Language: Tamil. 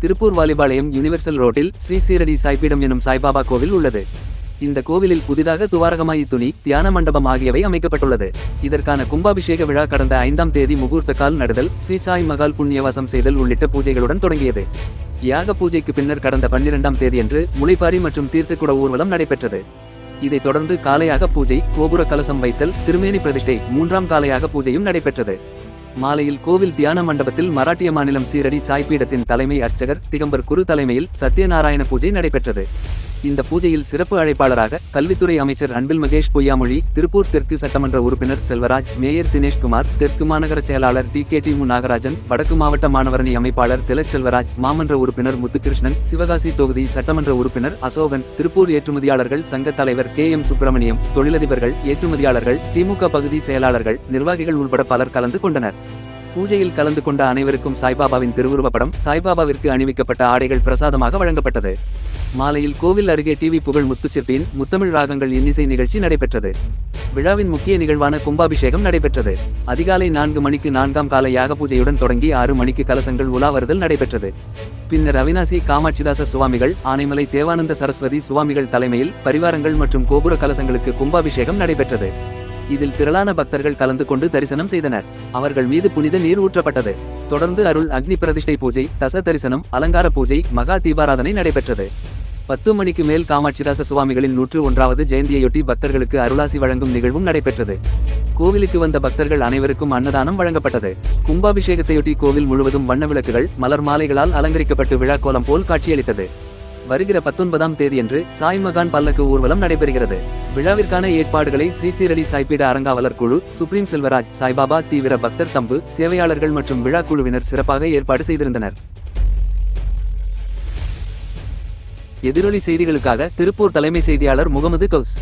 திருப்பூர் வாலிபாளையம் யுனிவர்சல் ரோட்டில் ஸ்ரீ சீரடி சாய்பீடம் எனும் சாய்பாபா கோவில் உள்ளது. இந்த கோவிலில் புதிதாக துவாரகமாயி துணி தியான மண்டபம் ஆகியவை அமைக்கப்பட்டுள்ளது. இதற்கான கும்பாபிஷேக விழா கடந்த ஐந்தாம் தேதி முகூர்த்த கால் நடுதல் ஸ்ரீ சாய் மகால் புண்ணியவாசம் செய்தல் உள்ளிட்ட பூஜைகளுடன் தொடங்கியது. யாக பூஜைக்கு பின்னர் கடந்த பன்னிரெண்டாம் தேதியன்று முளைப்பாரி மற்றும் தீர்த்தக்குட ஊர்வலம் நடைபெற்றது. இதைத் தொடர்ந்து காலையாக பூஜை கோபுர கலசம் வைத்தல் திருமேனி பிரதிஷ்டை மூன்றாம் காலையாக பூஜையும் நடைபெற்றது. மாலையில் கோவில் தியான மண்டபத்தில் மராட்டிய மாநிலம் சீரடி சாய்பீடத்தின் தலைமை அர்ச்சகர் திகம்பர் குரு தலைமையில் சத்யநாராயண பூஜை நடைபெற்றது. இந்த பூஜையில் சிறப்பு அழைப்பாளராக கல்வித்துறை அமைச்சர் அன்பில் மகேஷ் பொய்யாமொழி திருப்பூர் தெற்கு சட்டமன்ற உறுப்பினர் செல்வராஜ் மேயர் தினேஷ்குமார் தெற்கு மாநகர செயலாளர் டி கே டி மு நாகராஜன் வடக்கு மாவட்ட மாணவரணி அமைப்பாளர் திலக் செல்வராஜ் மாமன்ற உறுப்பினர் முத்துகிருஷ்ணன் சிவகாசி தொகுதி சட்டமன்ற உறுப்பினர் அசோகன் திருப்பூர் ஏற்றுமதியாளர்கள் சங்க தலைவர் கே எம் சுப்பிரமணியம் தொழிலதிபர்கள் ஏற்றுமதியாளர்கள் திமுக பகுதி செயலாளர்கள் நிர்வாகிகள் உள்பட பலர் கலந்து கொண்டனர். பூஜையில் கலந்து கொண்ட அனைவருக்கும் சாய்பாபாவின் திருவுருவப்படம் சாய்பாபாவிற்கு அணிவிக்கப்பட்ட ஆடைகள் பிரசாதமாக வழங்கப்பட்டது. மாலையில் கோவில் அருகே டிவி புகழ் முத்துச்சிற்பின் முத்தமிழ் ராகங்கள் இன்னிசை நிகழ்ச்சி நடைபெற்றது. விழாவின் முக்கிய நிகழ்வான கும்பாபிஷேகம் நடைபெற்றது. அதிகாலை நான்கு மணிக்கு நான்காம் கால யாக பூஜையுடன் தொடங்கி ஆறு மணிக்கு கலசங்கள் உலாவறுதல் நடைபெற்றது. பின்னர் அவினாசி காமாட்சிதாச சுவாமிகள் ஆனைமலை தேவானந்த சரஸ்வதி சுவாமிகள் தலைமையில் பரிவாரங்கள் மற்றும் கோபுர கலசங்களுக்கு கும்பாபிஷேகம் நடைபெற்றது. இதில் திரளான பக்தர்கள் கலந்து கொண்டு தரிசனம் செய்தனர். அவர்கள் மீது புனித நீர் ஊற்றப்பட்டது. தொடர்ந்து அருள் அக்னி பிரதிஷ்டை பூஜை தச தரிசனம் அலங்கார பூஜை மகா தீபாராதனை நடைபெற்றது. பத்து மணிக்கு மேல் காமாட்சிதாச சுவாமிகளின் நூற்று ஒன்றாவது ஜெயந்தியையொட்டி பக்தர்களுக்கு அருளாசி வழங்கும் நிகழ்வும் நடைபெற்றது. கோவிலுக்கு வந்த பக்தர்கள் அனைவருக்கும் அன்னதானம் வழங்கப்பட்டது. கும்பாபிஷேகத்தையொட்டி கோவில் முழுவதும் வண்ண விளக்குகள் மலர் மாலைகளால் அலங்கரிக்கப்பட்டு விழா கோலம் போல் காட்சியளித்தது. வருகிற பத்தொன்பதாம் தேதியன்று சாய் மகான் பல்லக்கு ஊர்வலம் நடைபெறுகிறது. விழாவிற்கான ஏற்பாடுகளை ஸ்ரீ சீரடி சாய்பீட அரங்காவலர் குழு சுப்ரீம் செல்வராஜ் சாய்பாபா தீவிர பக்தர் தம்பு சேவையாளர்கள் மற்றும் விழா குழுவினர் சிறப்பாக ஏற்பாடு செய்திருந்தனர். எதிரொலி செய்திகளுக்காக திருப்பூர் தலைமை செய்தியாளர் முகமது கவுஸ்.